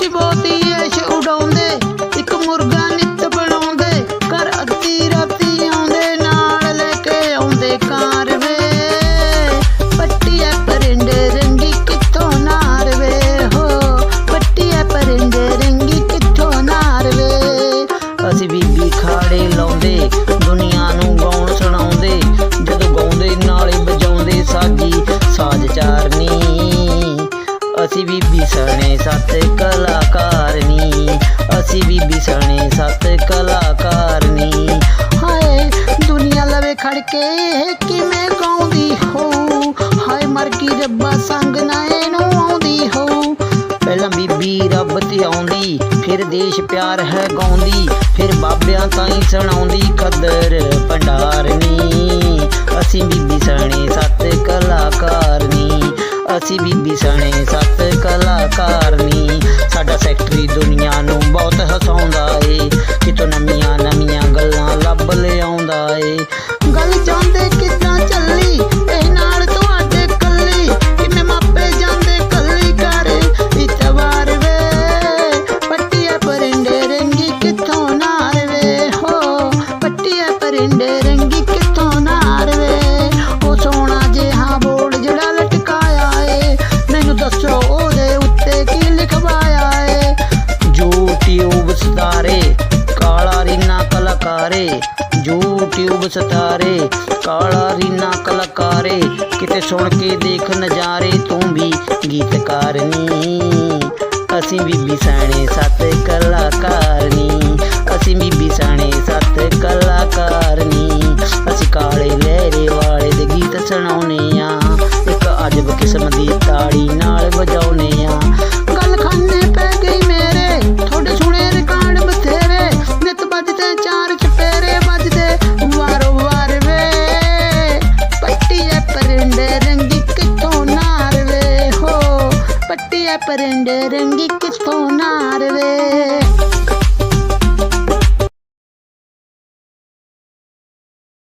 ਅਸੀਂ ਬਹੁਤੀ ਦੁਨੀਆ ਕਿਵੇਂ ਗਾਉਂਦੀ ਹੋ ਹਾਏ ਮਰ ਗਈ ਰੱਬਾ ਸੰਗ ਨਾ ਇਹਨੂੰ ਆਉਂਦੀ ਹੋ ਪਹਿਲਾਂ ਬੀਬੀ ਰੱਬ ਤੇ ਆਉਂਦੀ, ਫਿਰ ਦੇਸ਼ ਪਿਆਰ ਹੈ ਗਾਉਂਦੀ, ਫਿਰ ਬਾਬਿਆਂ ਤਾਈਂ ਸੁਣਾਉਂਦੀ ਕਦਰ ਭੰਡਾਰਨੀ। ਅਸੀਂ ਬੀਬੀ ਸਣੇ ਸੱਤ ਕਲਾਕਾਰਨੀ, ਅਸੀਂ ਬੀਬੀ ਸਣੇ ਸੱਤ ਕਲਾਕਾਰਨੀ। ਸਾਡਾ ਸੈਕਟਰੀ ਦੁਨੀਆ ਨੂੰ ਬਹੁਤ ਹਸਾਉਂਦਾ ਏ, ਕਿਤੋਂ ਨਵੀਆਂ ਨਵੀਆਂ ਗੱਲਾਂ ਲੱਭ ਲਿਆਉਂਦਾ ਏ। ਗੱਲ ਜਾਂਦੇ ਕਿੱਦਾਂ ਕਲਾਕਾਰੇ, YouTube ਸਤਾਰੇ, ਕਾਲਾ ਰੀਨਾ ਕਲਾਕਾਰੇ, ਕਿਤੇ ਸੁਣ ਕੇ ਦੇਖ ਨਜ਼ਾਰੇ, ਤੂੰ ਵੀ ਗੀਤਕਾਰਨੀ ਅਸੀਂ ਵੀ ਸਾਣੇ ਸੱਤ பட்டில பரண்டு ரெங்கிக்கு போனாருவே.